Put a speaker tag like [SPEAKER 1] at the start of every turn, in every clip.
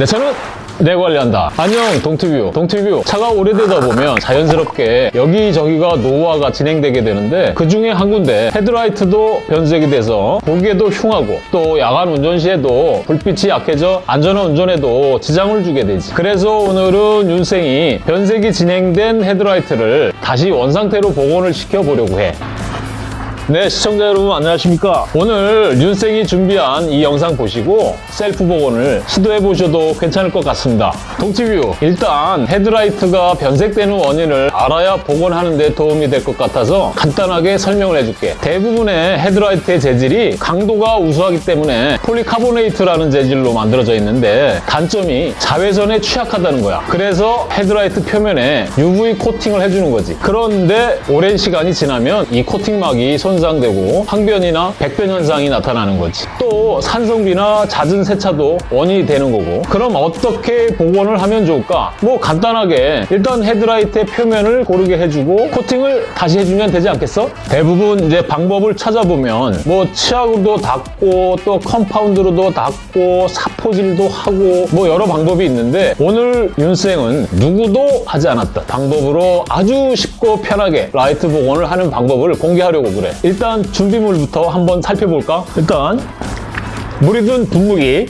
[SPEAKER 1] 내 차는 내 관리한다. 안녕, 동티뷰. 동티뷰. 차가 오래되다 보면 자연스럽게 여기저기가 노후화가 진행되게 되는데 그 중에 한 군데 헤드라이트도 변색이 돼서 보기에도 흉하고 또 야간 운전 시에도 불빛이 약해져 안전한 운전에도 지장을 주게 되지. 그래서 오늘은 윤생이 변색이 진행된 헤드라이트를 다시 원상태로 복원을 시켜보려고 해. 네, 시청자 여러분 안녕하십니까? 오늘 윤생이 준비한 이 영상 보시고 셀프 복원을 시도해 보셔도 괜찮을 것 같습니다. 동티뷰, 일단 헤드라이트가 변색되는 원인을 알아야 복원하는 데 도움이 될 것 같아서 간단하게 설명을 해줄게. 대부분의 헤드라이트의 재질이 강도가 우수하기 때문에 폴리카보네이트라는 재질로 만들어져 있는데 단점이 자외선에 취약하다는 거야. 그래서 헤드라이트 표면에 UV 코팅을 해주는 거지. 그런데 오랜 시간이 지나면 이 코팅막이 손 상되고 항변이나 백변 현상이 나타나는 거지. 또 산성비나 잦은 세차도 원인이 되는 거고. 그럼 어떻게 복원을 하면 좋을까? 뭐 간단하게 일단 헤드라이트의 표면을 고르게 해주고 코팅을 다시 해주면 되지 않겠어? 대부분 이제 방법을 찾아보면 뭐 치약으로도 닦고 또 컴파운드로도 닦고 사포질도 하고 뭐 여러 방법이 있는데 오늘 윤생은 누구도 하지 않았던 방법으로 아주 쉽고 편하게 라이트 복원을 하는 방법을 공개하려고 그래. 일단 준비물부터 한번 살펴볼까? 일단 물이 든 분무기,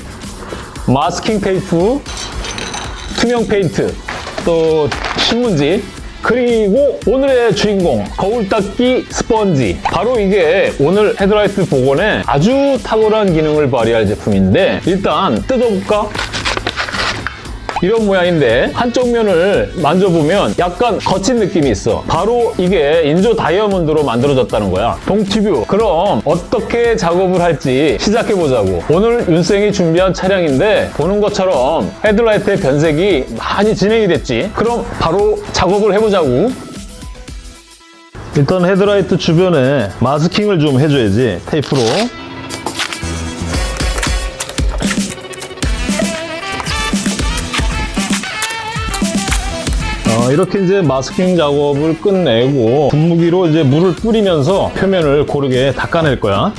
[SPEAKER 1] 마스킹 테이프, 투명 페인트, 또 신문지, 그리고 오늘의 주인공 거울 닦기 스펀지 바로 이게 오늘 헤드라이트 복원에 아주 탁월한 기능을 발휘할 제품인데 일단 뜯어볼까? 이런 모양인데 한쪽 면을 만져보면 약간 거친 느낌이 있어. 바로 이게 인조 다이아몬드로 만들어졌다는 거야. 동티뷰. 그럼 어떻게 작업을 할지 시작해보자고. 오늘 윤생이 준비한 차량인데 보는 것처럼 헤드라이트의 변색이 많이 진행이 됐지. 그럼 바로 작업을 해보자고. 일단 헤드라이트 주변에 마스킹을 좀 해줘야지 테이프로 이렇게 이제 마스킹 작업을 끝내고 분무기로 이제 물을 뿌리면서 표면을 고르게 닦아낼 거야.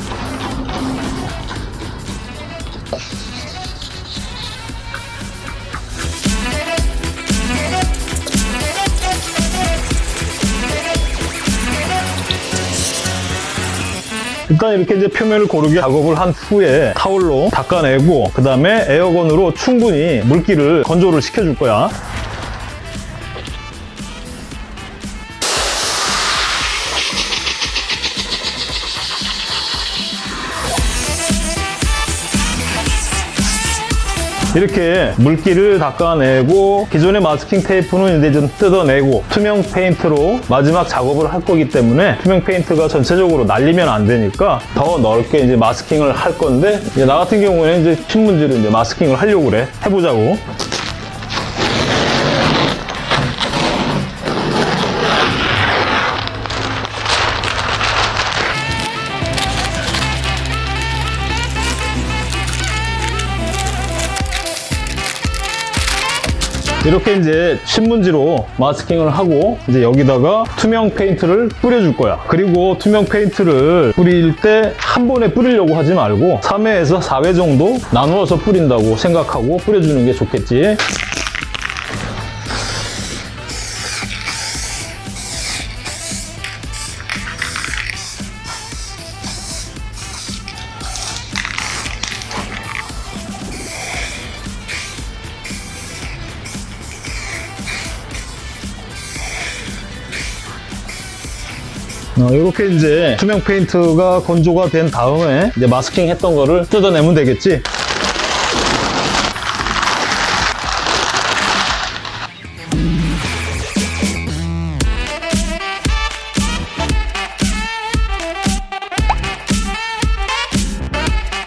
[SPEAKER 1] 일단 이렇게 이제 표면을 고르게 작업을 한 후에 타올로 닦아내고 그 다음에 에어건으로 충분히 물기를 건조를 시켜줄 거야. 이렇게 물기를 닦아내고 기존의 마스킹 테이프는 이제 좀 뜯어내고 투명 페인트로 마지막 작업을 할 거기 때문에 투명 페인트가 전체적으로 날리면 안 되니까 더 넓게 이제 마스킹을 할 건데 나 같은 경우에는 이제 신문지로 이제 마스킹을 하려고 그래. 해보자고 이렇게 이제 신문지로 마스킹을 하고 이제 여기다가 투명 페인트를 뿌려줄 거야. 그리고 투명 페인트를 뿌릴 때 한 번에 뿌리려고 하지 말고 3회에서 4회 정도 나누어서 뿌린다고 생각하고 뿌려주는 게 좋겠지. 어, 이렇게 이제 투명 페인트가 건조가 된 다음에 이제 마스킹 했던 거를 뜯어내면 되겠지.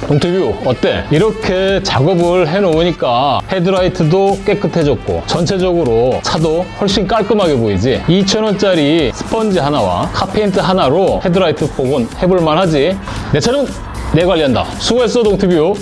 [SPEAKER 1] 동태뷰 어때? 이렇게 작업을 해놓으니까 헤드라이트도 깨끗해졌고 전체적으로 차도 훨씬 깔끔하게 보이지? 2,000원짜리 스펀지 하나와 카페인트 하나로 헤드라이트 복원 해볼 만 하지? 내 차는 내 관리한다. 수고했어 동태뷰